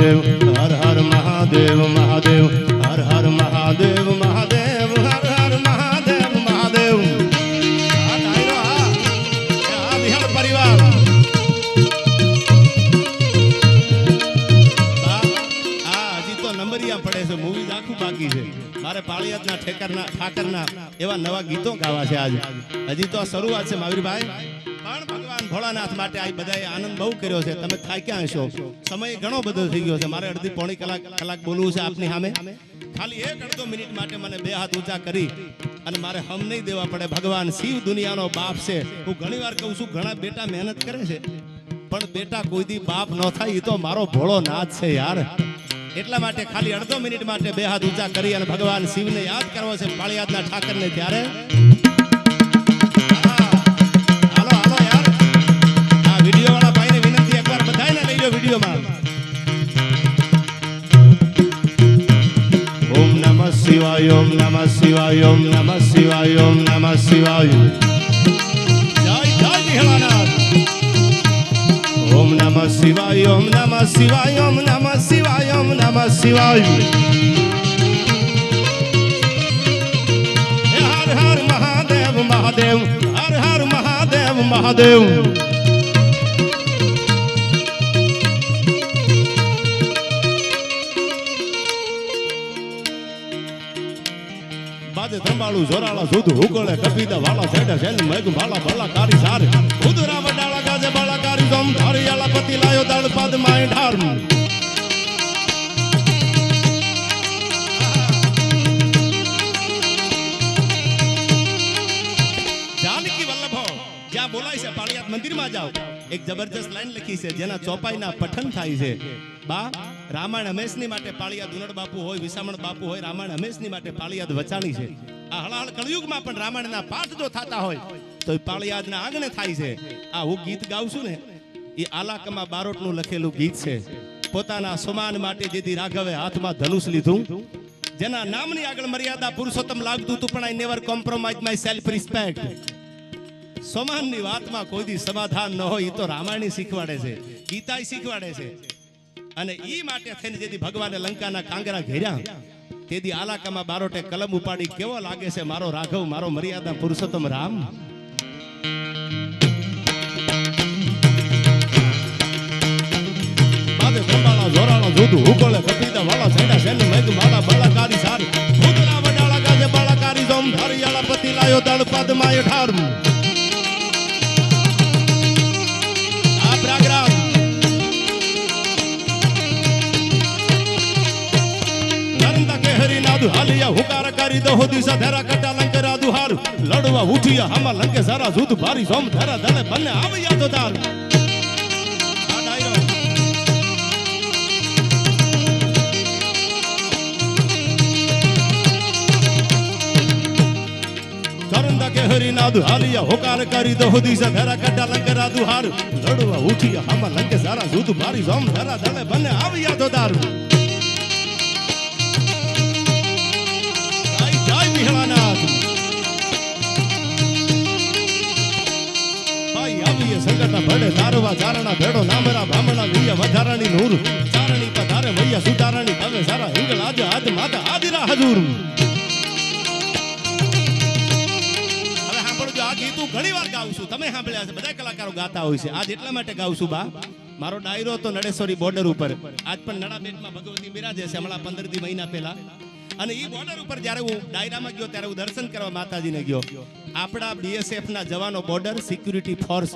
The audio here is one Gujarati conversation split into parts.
મહાદેવ, હર હર મહાદેવ મહાદેવ, હર હર મહાદેવ મહાદેવ, હર હર મહાદેવ મહાદેવ. પરિવાર. હજી તો નંબરિયા પડે છે, મૂવી આખું બાકી છે. મારે પાળિયાદના ઠેકરના ઠાકરના એવા નવા ગીતો ગાવા છે આજે. હજી તો શરૂઆત છે માવીરભાઈ ભોળાનાથ માટે આ બધાએ આનંદ બહુ કર્યો છે. તમે થાય ક્યાં હશો સમય ઘણો બધો થઈ ગયો છે. મારે અડધી પોણી કલાક કલાક બોલવું છે આપની સામે. ખાલી એક અડધો મિનિટ માટે મને બે હાથ ઊંચા કરી અને મારે હમ નહીં દેવા પડે. ભગવાન શિવ દુનિયાનો બાપ છે. હું ઘણી વાર કહું છું, ઘણા બેટા મહેનત કરે છે. પણ બેટા કોઈ દી બાપ ન થાય એ તો મારો ભોળો નાથ છે યાર. એટલા માટે ખાલી અડધો મિનિટ માટે બે હાથ ઊંચા કરી અને ભગવાન શિવને યાદ કરવો છે પાળિયાદના ઠાકરને ત્યારે. વિડીયોમાં ઓમ નમઃ શિવાય ઓમ નમઃ શિવાય ઓમ નમઃ શિવાય ઓમ નમઃ શિવાય જય જય નિહળાનાથ ઓમ નમઃ શિવાય ઓમ નમઃ શિવાય ઓમ નમઃ શિવાય ઓમ નમઃ શિવાય હર હર મહાદેવ મહાદેવ હર હર મહાદેવ મહાદેવ ધંબાળું જોરાળા સુધ હુકળે કપીદા વાળા સેડે સેલ મેઘ ભાલા ભલા કારી સાર. ઉદરા વડાળા ગાજે બાળા કારી દમ ધારી આલા પતિ લાયો દળ પદ માય ઢાર. જાનકી વલ્લભ, જ્યાં બોલાય છે પાળિયાદ મંદિરમાં જાઓ. એક જબરજસ્ત લાઈન લખી છે, જેના ચોપાઈના પઠન થાય છે. બા, રામાયણ હંમેશની માટે પાળિયાદ ઉનડ બાપુ હોય, વિસામણ બાપુ હોય, રામાયણ હંમેશની માટે પાળિયાદ વચાણી છે. આ હળહળ કળયુગમાં પણ રામાયણના પાઠ જો થતા હોય, તો પાળિયાદના આંગણે થાય છે. આ હું ગીત ગાઉં છું ને, એ આલાકમાં બારોટનું લખેલું ગીત છે. પોતાના સમાન માટે જેથી રાઘવે હાથમાં ધનુષ લીધું. જેના નામની આગળ મર્યાદા પુરુષોત્તમ લાગતું હતું, પણ I never compromise my self respect સમાનની વાતમાં કોઈ દી સમાધાન ન હોય એ તો રામાયણ શીખવાડે છે ગીતા શીખવાડે છે. અને એ માટે થઈને જેથી ભગવાને લંકાના કાંગરા ઘેર્યા, તેથી આલાકામાં બારોટે કલમ ઉપાડી, કેવો લાગે છે મારો રાઘવ, મારો મર્યાદા પુરુષોત્તમ રામ? બાદે જોધું જોરાળા કપિતા વાળા સેડા સેન મેઘ માળા બળાકારી સાર. ભૂતરા વડાળા, ગાજે, બળાકારી, જોમ ધરિયાળા પતિ લાયો દળ પદ માય ઠાર હુકાર કરી દો દિશા ધરા કટા લંકરા દુહાર. લડવા ઉઠિયા હામાં લંકે સારા જૂથ ભારી સોમ ધરા ધલે બંને આવ્યા તો તાર. કે હરિનાદુ હાલિયા હોકાર કરી દો દિશા ધરા કટા લંકરા દુહાર. લડવા ઉઠિયા હમા લંકે સારા જૂથ ભારી સોમ ધરા ધલે બંને આવ્યા તો તાર. વિહળાનાથ ભાઈ, આવીએ સંગઠા ભડે તારવા, ચારણા, ભેડો નામરા બ્રાહ્મણા લીયા વધારાની નૂર. ચારણી પધારે વૈયા સુધારણી હવે સારા હિંગલ આજ આજ, માતા આદિરા હજુર. હવે સાંભળજો, આ ગીત હું ઘણી વાર ગાઉં છું. તમે સાંભળ્યા છે બધા કલાકારો ગાતા હોય છે. આજ એટલા માટે ગાઉં છું, બા. મારો ડાયરો તો નડેશ્વરી બોર્ડર ઉપર. આજ પણ નડાબેટમાં ભગવતી બિરાજે છે, હમણાં પંદર દી મહિના પહેલા. અને એ બોર્ડર ઉપર જ્યારે હું ડાયરામાં ગયો ત્યારે હું દર્શન કરવા માતાજીને ગયો. આપણા બીએસએફ ના જવાનો બોર્ડર સિક્યુરિટી ફોર્સ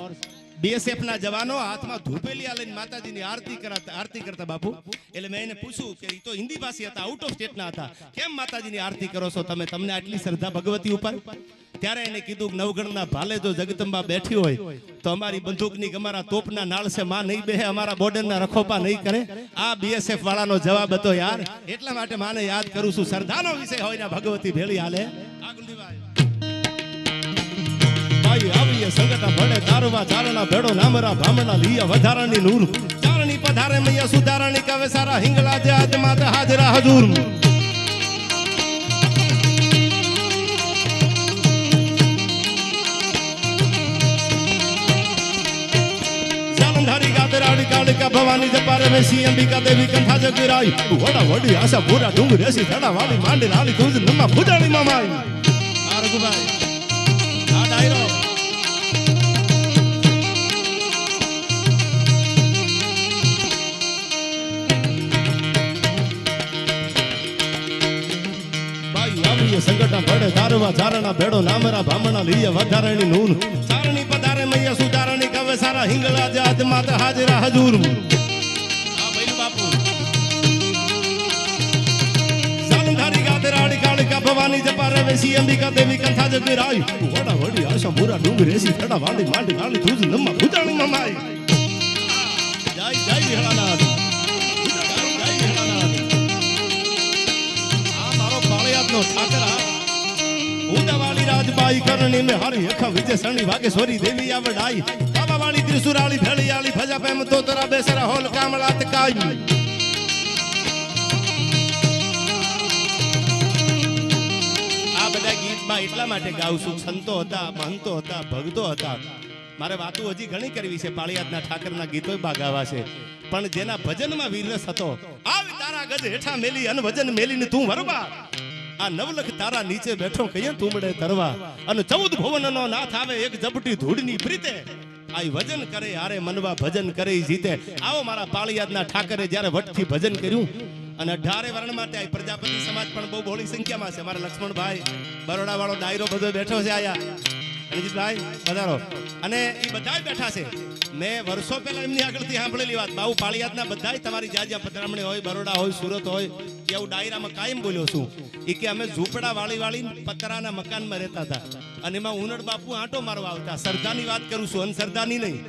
બીએસએફ ના જવાનો હાથમાં ધૂપેલિયા લઈને માતાજીની આરતી કરતા આરતી કરતા બાપુ. એટલે મેં એને પૂછ્યું કે એ તો હિન્દી ભાષી હતા આઉટ ઓફ સ્ટેટના હતા. કેમ માતાજીની આરતી કરો છો તમે? તમને આટલી શ્રદ્ધા ભગવતી ઉપર? ત્યારે એને કીધું કે નવગણના ભાલે જો જગદંબા બેઠી હોય, તો અમારી બંદૂકની અમારા તોપના નાળ છે, માં નહીં બેહે, અમારા બોર્ડરના રખોપા નહીં કરે. આ બીએસએફ વાળાનો જવાબ હતો યાર. એટલા માટે માને યાદ કરું છું, શ્રદ્ધાનો વિષય હોય ને ભગવતી ભેળી હાલે. આગળ. ભાઈ આવીએ સંગત ભણે તારવા ચારણા ભેડો નામરા ભામણા લીયા વધારાની નૂર ચારણી પધારે મૈયા સુધારાણી કવે સારા હિંગળા જે આજમાં હાજરા હજૂર. ભવાની જપારે વડી આશા પૂરા ડુંગરેસી ધડા વાળી માંડી લાલી તુજ નમા ભૂડાણી મામાઈ આરગુભાઈ આવીએ સંગઠન ભડે તારવા ચારણા ભેડો નામરા ભામણા લઈએ વધારણી નૂન ચારણી પધારે મૈયા સુધારણી કવે સારા હિંગળા જાત માત હાજરા હજૂર. ભવાની જપારે વેસી અંબિકા દેવી કથા જગી રાય. વડા વડી આશા મુરા ડુંગર એસી થડા વાડી માંડી નાળી તુજ નમ્મા ભૂતાણી મમાઈ. જય જય વિહળાનાથ જય વિહળાનાથ આ મારો પાળિયાદનો ઠાકરા ઉદાવાળી રાજબાઈ કરણી મે હારી અખા વિજયસણી વાગેશ્વરી દેવી આવડાઈ. બાબાવાળી ત્રિસુરાળી ભેળિયાળી, ભજા પેમ તોતરા બેસરા હોલ કામળાત કાઈ આ બધા ગીતમાં એટલા માટે ગાઉં છું સંતો હતા, મહંતો હતા, ભક્તો હતા. મારે વાતો હજી ઘણી કરવી છે, પાળિયાદના ઠાકરના ગીતો બા ગાવા છે. પણ જેના ભજનમાં વીરરસ હતો, આવી તારા ગજ હેઠા મેલી અનભજન મેલીને તું વરવા આ નવલખ તારા નીચે બેઠો કહીએ તુમડે તરવા. અને ચૌદ ભુવનનો નાથ આવે, એક ઝપટી ધૂળની પ્રીતે. આઈ વજન કરે હારે મનવા ભજન કરે જીતે. આવો મારા પાળિયાદના ઠાકરે જ્યારે વટથી ભજન કર્યું. અને અઢારે વર્ણ માટે આ પ્રજાપતિ સમાજ પણ બહુ બહોળી સંખ્યામાં છે. મારા લક્ષ્મણભાઈ બરોડા વાળો ડાયરો બધો બેઠો છે આયા. રણજીતભાઈ વધારો. અને એ બધા બેઠા છે. મેં વર્ષો પહેલા એમની આગળથી સાંભળેલી વાત. બાબુ પાળિયાદના બધા તમારી જ્યાં જ્યાં પધરામણી હોય, બરોડા હોય, સુરત હોય, કે હું ડાયરામાં કાયમ બોલ્યો છું. એ કે અમે ઝૂંપડા વાળી વાળી પતરાના મકાનમાં રહેતા હતા. અને એમાં ઉનડ બાપુ આંટો મારવા આવતા. સરદારની વાત કરું છું, અનસરદારની નહીં.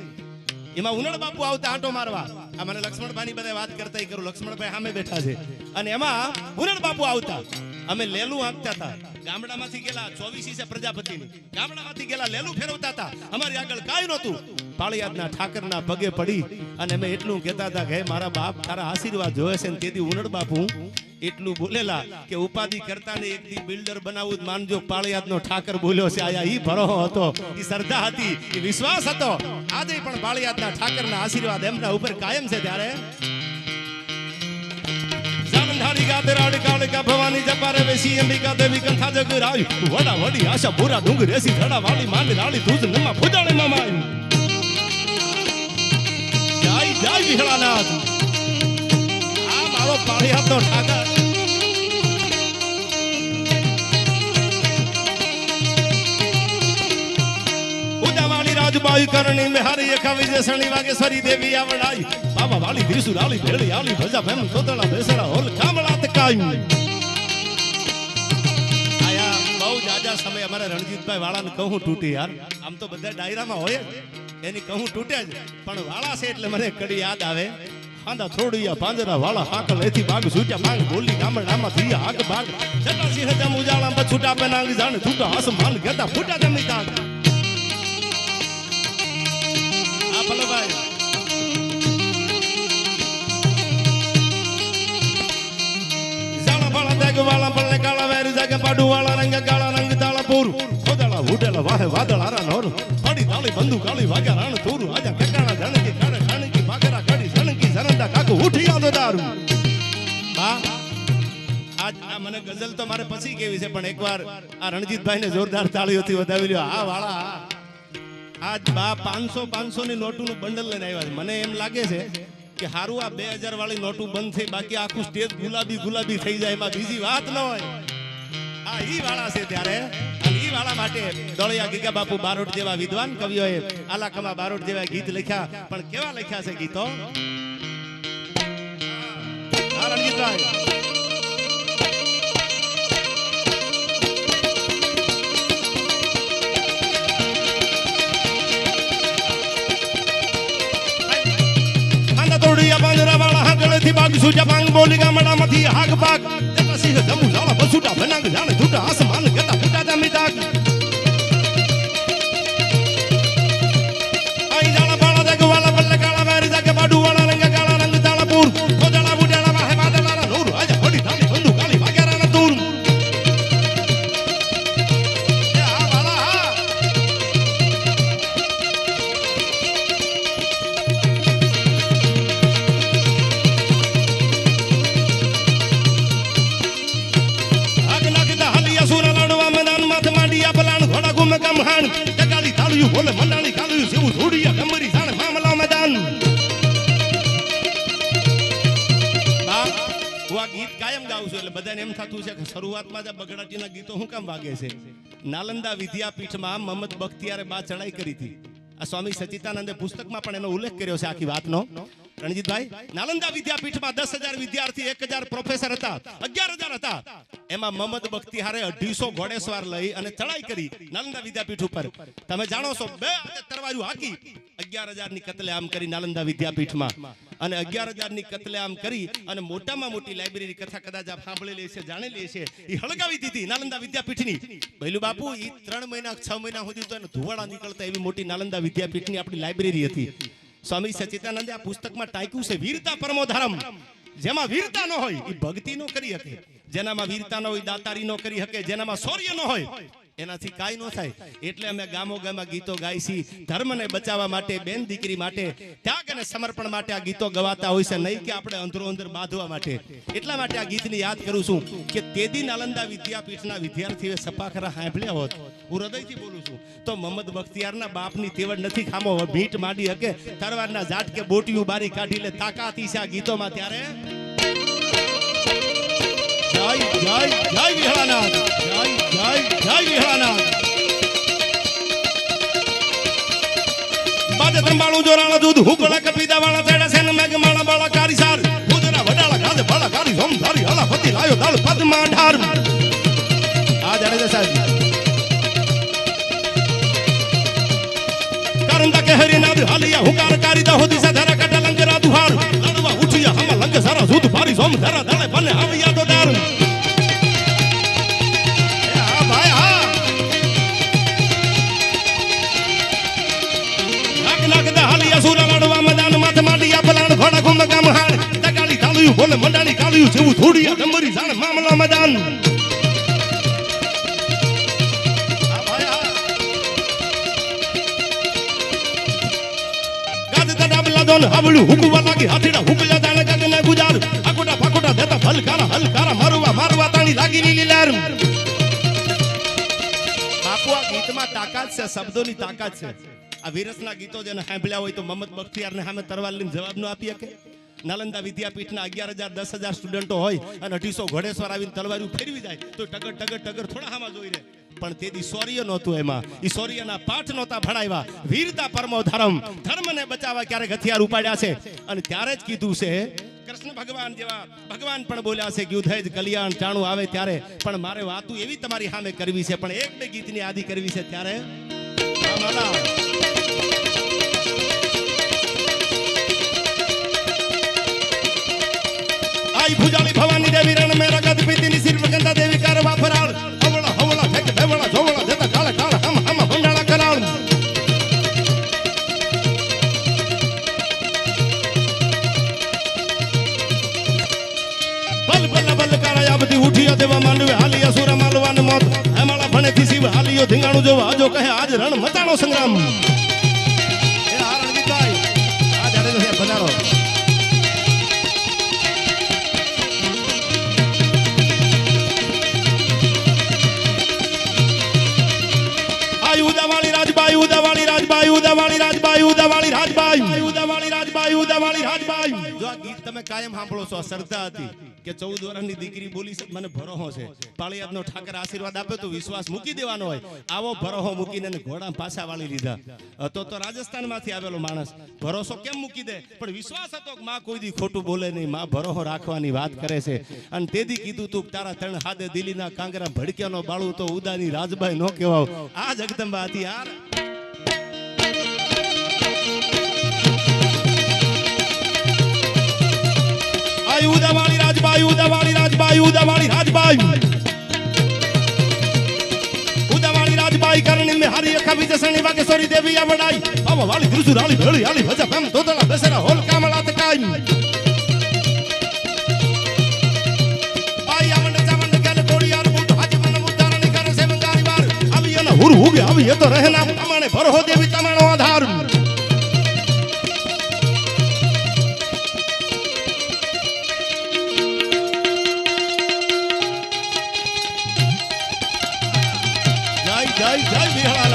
એમાં ઉનડ બાપુ આવતા આંટો મારવા. આ મને લક્ષ્મણભાઈની બધા વાત કરતા કરું. લક્ષ્મણભાઈ સામે બેઠા છે. અને એમાં ઉનડ બાપુ આવતા. અમે લેલું આપતા હતા. ગામડામાંથી ગયેલા ચોવીસી છે પ્રજાપતિની. ગામડામાંથી ગયેલા લેલું ફેરવતા હતા. અમારી આગળ કાંઈ નહોતું. પાળિયાદના ઠાકરના પગે પડી અને અમે એટલું કહેતા હતા કે મારા બાપ, તારા આશીર્વાદ જોવે છે ને તેથી ઉનડ બાપુ એટલું બોલેલા કે, ઉપાધિ કરતા ને એક દી બિલ્ડર બનાવવું માનજો. પાળિયાદ નો ઠાકર બોલ્યો છે, આયા, ઈ ભરો હતો. ઈ શ્રદ્ધા હતી. ઈ વિશ્વાસ હતો. આજે પણ પાળીયાતના ઠાકર ના આશીર્વાદ એમના ઉપર કાયમ છે ત્યારે. જામંધારી ગાતે રાડી કાળિકા ભવાની જપારે વેસી અંબિકા દેવી જગ રાય. વડા વડી આશા પૂરા ડુંગ રેસી ધડા વાળી માંડી રાળી તુજ નમા ફુજાણી મામાઈ જય જય વિહળાનાથ. આ મારો પાળિયાદનો ઠાકર. ઉદાવાળી રાજબાઈ કરણી મેહારી એકા વિજય સણી વાગેશ્વરી દેવી આવડાઈ બાબા વાળી ધીસુ રાળી ભેળી આલી ભજા ભેમ તોતળા ભેસડા હોલ કામળા આયા બહુ જાજા સમય અમારા રણજીતભાઈ વાળાને કહું તૂટી યાર. આમ તો બધા ડાયરામાં હોય. એની કહું તૂટે જ. પણ વાળા છે એટલે મને કડી યાદ આવે. હાંડા થોડિયા પાંજરા વાળા હાકલ એથી બાગ છૂટ્યા પાંગ બોલી ગામડામાં થયા હાક સિંહ જમ ઉજાળા છૂટા બનાંગ જાણે છૂટા આસમાન ગતા ફૂટા જમી તાગ પલને કાળા વેરી જાગે પાડુ વાળા રંગ કાળા રંગ તાળા પૂર ખોદાળા ઉડેલા વાહે વાદળ આરા નોર પડી તાળી બંદુ કાળી વાગ્યા રાણ તૂર આજા કકાણા જાણકી કાળે જાણકી બાગરા કાઢી જણકી જરંદા કાકુ દારૂ બા આજ આ મને ગઝલ તો મારે પછી કેવી છે પણ એકવાર આ રણજીતભાઈ ને જોરદાર તાળીઓથી વધાવી લ્યો આ વાળા, આજ બા પાંચસો પાંચસો ની નોટોનું બંડલ લઈને આવ્યા છે. મને એમ લાગે છે કે હારું આ બે હજાર વાળી નોટું બંધ થઈ, બાકી આખું સ્ટેજ ગુલાબી ગુલાબી થઈ જાય, એમાં બીજી વાત ન હોય. આ ઈ વાળા છે ત્યારે. ઈ વાળા માટે દળિયા ગીગા બાપુ બારોટ જેવા વિદ્વાન કવિઓએ આલાકમા બારોટ જેવા ગીત લખ્યા. પણ કેવા લખ્યા છે ગીતો? હાકળેથી બાગ સુજા પાંગ બોલી ગામડામાંથી હાક બાગ જટા સિંહ જમુ જાળા બસુટા બનાંગ જાણે છૂટા આસમાન ગતા ફૂટા જમી તાગ ગમહાણ. જગાડી તાળિયું બોલે મંડાણી કાળિયું જેવું ધૂળિયા ગમરી જાણે મામલા મેદાન. કાયમ ગાઉં છું, એટલે બધાને એમ થતું છે કે શરૂઆતમાં જ બગડાટીના ગીતો શું કામ વાગે છે? નાલંદા વિદ્યાપીઠમાં મહમદ બખ્તિયારે બા ચડાઈ કરી હતી. સ્વામી સચિતાનંદે પુસ્તકમાં પણ એનો ઉલ્લેખ કર્યો છે આખી વાતનો. રણજીતભાઈ, નાલંદા વિદ્યાપીઠમાં દસ વિદ્યાર્થી, એક પ્રોફેસર હતા, અગિયાર હજાર હતા. એમાં મોહમ્મદ હારે અઢીસો ઘોડેસવાર લઈ અને ચડાઈ કરી નાલંદા વિદ્યાપીઠ ઉપર. તમે જાણો છો, બે હાથે હાકી અગિયાર હજારની કતલે આમ કરી નાલંદા વિદ્યાપીઠમાં. અને અગિયાર હજારની કતલેઆમ કરી અને મોટામાં મોટી લાઇબ્રેરી કથા કદાચ આપ સાંભળેલી છે જાણેલી છે એ હળગાવી દીધી નાલંદા વિદ્યાપીઠની. ભૈલું બાપુ એ ત્રણ મહિના છ મહિના સુધી તો એને ધુવાડા નીકળતા એવી મોટી નાલંદા વિદ્યાપીઠની આપણી લાઇબ્રેરી હતી. સ્વામી સચિદાનંદે આ પુસ્તકમાં ટાંક્યું છે, વીરતા પરમો ધર્મ જેમાં વીરતા ન હોય એ ભક્તિ નો કરી શકે. જેનામાં વીરતા ન હોય, દાતારી નો કરી શકે, જેનામાં શૌર્ય ન હોય એનાથી કાંઈ ન થાય. એટલે અમે ગામો ગામમાં ગીતો ગાઈ ધર્મને બચાવવા માટે બેન દીકરી માટે ત્યાગ અને સમર્પણ માટે આ ગીતો ગવાતા હોય છે. નહીં કે આપણે અંદરો અંદર બાંધવા માટે. એટલા માટે આ ગીતની યાદ કરું છું કે તેદી નાલંદા વિદ્યાપીઠના વિદ્યાર્થીઓએ સપાખરા સાંભળ્યા હોત. હું હૃદયથી બોલું છું. તો મોહમ્મદ બખ્તિયારના બાપની તેવડ નથી ખામો. ભીટ માંડી હકે. તરવારના ઝાટકે બોટિયું બારી કાઢી લે. તાકાતી છે આ ગીતોમાં ત્યારે. જય જય જય વિહળાનાથ જય જય જય વિહળાનાથ બાજે ત્રંબાળું જોરાણા દૂધ, હુકળા કપીદા વાળા તેડા સેન મેઘ માળા બાળા કારી સાર ઉદરા વડાળા ગાજે બાળા કારી સોમ ધારી હલા પતિ લાયો દાળ પદ્મા ઢાર આ જાડેજા સાહેબ. કરંદા કે હરિનાદ હાલિયા, હુકાર કારી દા હોદી સધરા કટ લંગરા દુહાર. લડવા ઉઠિયા લંગ ધરા તાળિયું બોલે મંડાણી કાળિયું જેવું થોડી ડમરી જાણે મામલા મેદાન. તાણી લાગી લીલી લહેર બાપુ ગીતમાં તાકાત છે, શબ્દોની તાકાત છે. આ વીરસના ગીતો જેને સાંભળ્યા હોય તો મોહમ્મદ બખ્તિયારને સામે તરવાર લઈને જવાબ ન આપી શકે. નાલંદા વિદ્યાપીઠના અગિયાર હજાર, દસ હજાર સ્ટુડન્ટો હોય અને અઢીસો ઘોડેશ્વર આવીને તલવારું ફેરવી જાય, તો ટગર ટગર ટગર થોડા હામાં જોઈ રહે પણ તેથી શૌર્ય નહોતું એમાં. એ શૌર્યના પાઠ નહોતા ભણાવ્યા. વીરતા પરમો ધર્મ. ધર્મને બચાવવા ક્યારેક હથિયાર ઉપાડ્યા છે. અને ત્યારે જ કીધું છે, કૃષ્ણ ભગવાન જેવા, ભગવાન પણ બોલ્યા છે કે યુદ્ધ જ કલ્યાણ ચાણું આવે ત્યારે. પણ મારે વાતું એવી તમારી સામે કરવી છે. પણ એક બે ગીતની આદિ કરવી છે ત્યારે. માલા. ભુજાળી ભવાની દેવી રણ મેરા ગદ પીતીની સિર ગંદા દેવી કર વાફરાળ હવળા હવળા, ઠેક, ધવળા જોવળા દેતા કાળા કાળા હમ હમ ભંડાળા કરાળ બલ બલ બલ કાળા બધી ઉઠિયા દેવા માંડવે હાલિયા સુરા માલવાન મોત. હેમાળા ભણેથી શિવ હાલિયો ધીંગાણું જોવા આજો કહે, આજ રણ મતાણો સંગ્રામ. ઉદાવાળી રાજબાઈ ઉદાવાળી જો આ ગીત તમે કાયમ સાંભળો છો શ્રદ્ધા હતી કે 14 વર્ષની દીકરી બોલી છે મને ભરોહો છે. પાળિયાદનો ઠાકર આશીર્વાદ આપે તો વિશ્વાસ મૂકી આવેલો માણસ ભરોસો કેમ મૂકી દે? પણ વિશ્વાસ હતો કે માં કોઈ દી ખોટું બોલે નહીં. માં ભરોહો રાખવાની વાત કરે છે. અને તેથી કીધું તું તારા ત્રણ હાથે દિલ્હીના કાંગરા ભડક્યાનો બાળું તો ઉદાની રાજભાઈ નો કહેવાવ. આ જગદંબા હતી યાર આઈ ઉદાવાળી રાજબાઈ ઉદાવાળી રાજબાઈ ઉદાવાળી રાજબાઈ ઉદાવાળી રાજબાઈ કરણી મે હારી અખા વિજસણી વાગેશ્વરી દેવી આ વડાઈ આવ વાળી ધ્રુસુ ભેળી આવી એ તો રહેના પ્રમાણે ભરહો દેવી, તમારો આધાર. જય જય જય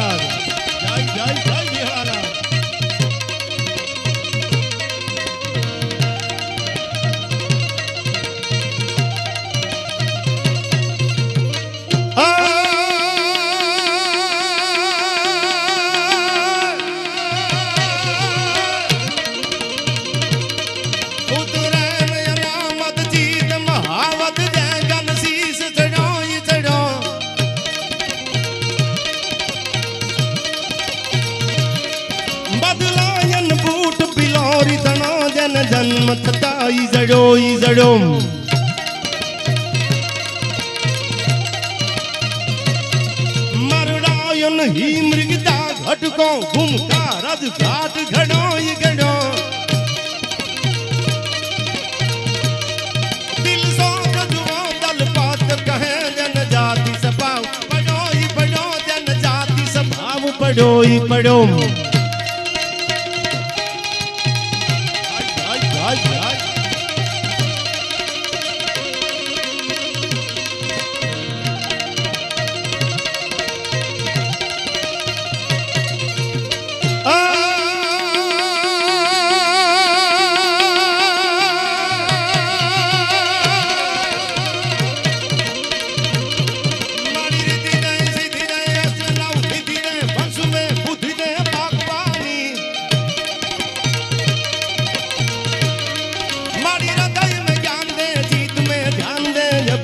જન જન્મ થતા ઈ જડો ઈ જડો મરડાયન હી મૃગતા ઘટકો ઘૂમતા રજ ઘાટ ઘડો ઈ ઘડો દિલ સો ગજવો દલ પાત કહે પડો હાય,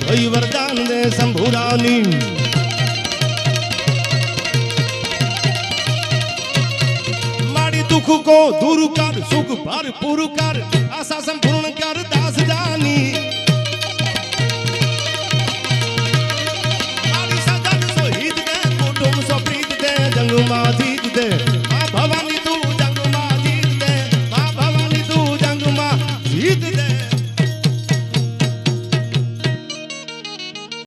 कोई वरदान दे शंभु माड़ी दुख को दूर कर, सुख भर पूर कर, आशा संपूर्ण कर दास जानी। मारी सजन सोहित दे, कुटुंब सो प्रीत दे, जंग माधीत दे।